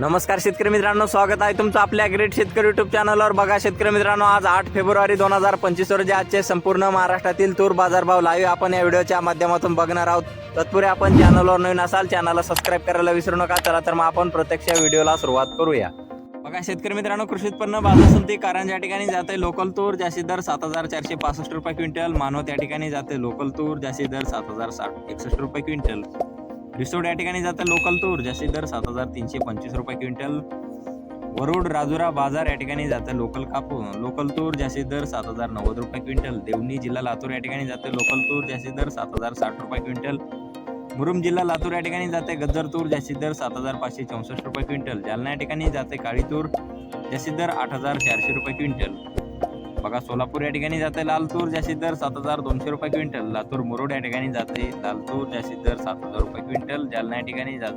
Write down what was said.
नमस्कार शेतकरी मित्रांनो स्वागत आहे तुमचं आपल्या ग्रेट शेतकरी युट्यूब चॅनलवर बघा शेतकरी मित्रांनो आज आठ फेब्रुवारी दोन हजार पंचवीस रोजी आजचे संपूर्ण महाराष्ट्रातील तूर बाजारभाव लाईव्ह आपण या व्हिडिओच्या माध्यमातून बघणार आहोत. तत्पूर्वी आपण चॅनलवर नवीन असाल चॅनलला सबस्क्राईब करायला विसरू नका चला तर मग आपण प्रत्यक्ष व्हिडिओला सुरुवात करूया. बघा शेतकरी मित्रांनो कृषी उत्पन्न बाजार समिती कारण या ठिकाणी जाते लोकल तूर जास्ती दर सात हजार चारशे पासष्ट रुपये क्विंटल मानव त्या ठिकाणी जाते लोकल तूर जास्ती दर सात हजार साठ एकसष्ट रुपये क्विंटल. रिसोड या ठिकाणी जातं लोकल तूर जास्तीत दर सात हजार तीनशे पंचवीस रुपये क्विंटल. वरुड राजुरा बाजार या ठिकाणी जातं लोकल कापू लोकल तूर जास्तीत दर सात हजार नव्वद रुपये क्विंटल. देवणी जिल्हा लातूर या ठिकाणी जाते लोकल तूर जास्तीत दर सात हजार साठ रुपये क्विंटल. मुरुम जिल्हा लातूर या ठिकाणी जाते गज्जर तूर जास्तीत दर सात हजार पाचशे चौसष्ट रुपये क्विंटल. जालना या ठिकाणी जाते काळी तूर जास्तीत दर आठ हजार चारशे रुपये क्विंटल. बघा सोलापूर या ठिकाणी जाते लालतूर जास्तीत दर सात हजार दोनशे रुपये क्विंटल. लातूर मुरुड या ठिकाणी जाते लालतूर जास्तीत दर सात हजार रुपये क्विंटल. जालना या ठिकाणी जाते